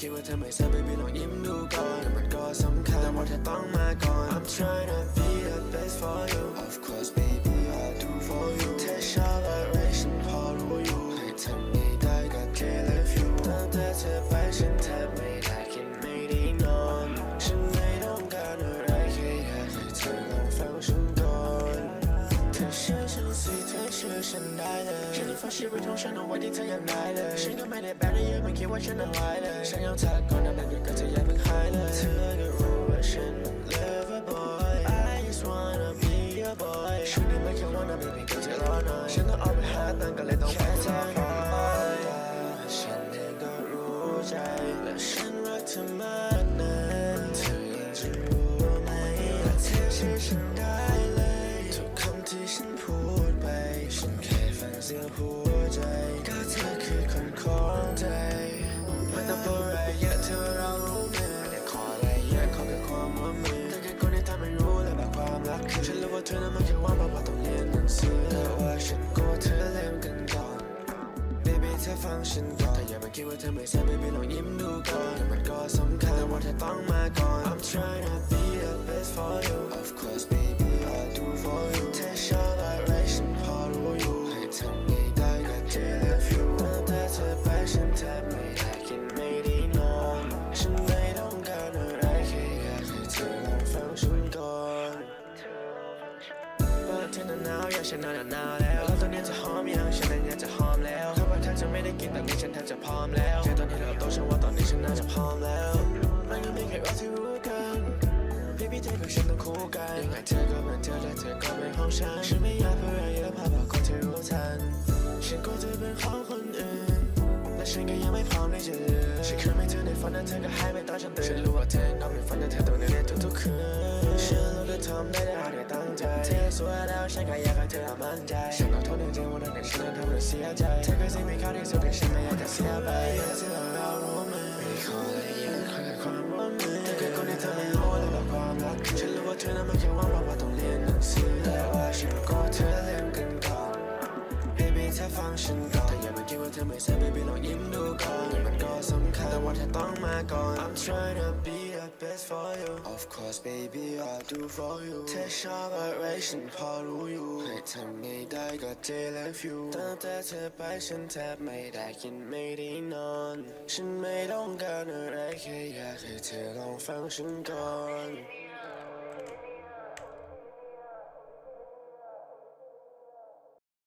คิดว่าเธอไม่แซ่บ baby ลองยิ้มดูก่อนแต่มันก็สำคัญแต่ว่าเธอต้องมาก่อน I'm trying to be the best for you of course baby I do for you เธอชอบอะไรฉันพอรู้อยู่ให้ทำไม่ได้ก็ can't leave you ตั้งแต่เธอไป ชีวิตของฉันเอาไว้ที่เธออยากได้เลยฉันก็ไม่ได้แบกได้เยอะไม่คิดว่าฉันอะไรเลยฉันยังทักก่อนนะมันก็จะยังเพิ่งหายเลยเธอก็รู้ว่าฉันมัน lover boy I just wanna be your boy ฉันไม่แค่ wanna baby ก็จะรอหน่อยฉันต้องเอาไปหาตังค์ก็เลยต้อง เธอนั้นไม่แค่ว่าเพราะว่าต้องเรียนหนังสือแต่ว่าฉันกลัวเธอเล่นกันก่อน Baby เธอฟังฉันก่อนแต่อย่าไปคิดว่าเธอไม่แซ่บ Baby ลองยิ้มดูก่อนแต่มันก็สำคัญแต่ว่าเธอต้องมาก่อน I'm trying เปิดเธอหนาวอยากฉันหนาวหนาวแล้วแล้วตอนนี้จะหอมยังฉันนั้นอยากจะหอมแล้วถ้าว่าเธอจะไม่ได้กินตอนนี้ฉันแทบจะพร้อมแล้วแค่ตอนที่เราโตฉันว่าตอนนี้ฉันน่าจะพร้อมแล้วมันก็มีแค่เราที่รู้กันพี่พี่เธอกับฉันต้องคู่กันยังไงเธอก็เหมือนเธอและเธอก็เป็นของฉันฉันไม่อยากพูดอะไรเยอะพาะว่าคนเธอรู้ทันฉันก็จะเป็นของคนอื่นและฉันก็ยังไม่พร้อมที่จะเลือกฉันเคยไม่เธอในฝันแต่เธอก็หายไปตอนฉันตื่นฉันรู้ว่าเธอนอนในฝันแต่เธอต้อง ฉันก็อยากให้เธอมั่นใจฉันขอโทษจริงๆว่าตอนนี้ฉันทำให้เสียใจเธอเคยสิ่งไม่เข้าที่สุดที่ฉันไม่อยากจะเสียไปอยากจะเรารู้ไหมไม่ขออะไรเยอะขอแค่ความร่วมมือแต่แค่คนที่เธอไม่รู้เลยว่าความรักฉันรู้ว่าเธอนั้นไม่แค่วังเพราะว่าต้องเรียนหนังสือแต่ว่าฉันก็เธอเรียนกันก่อน Baby เธอฟังฉันก่อนแต่อย่ามาคิดว่าเธอไม่แซ่บ Baby ลองยิ้มดู ต่ว่าเธอต้องมาก่อน I'm trying to be the best for you Of course baby I do for you เธอชอบอะไรฉันพอรู้อยู่ให้ทำไม่ได้ก็ j love you ตั้งแต่เธอไปฉันแทบไม่ได้กินไม่ได้นอน ฉันไม่ต้องการอะไรแค่อยากให้เธอลองฟังฉันก่อน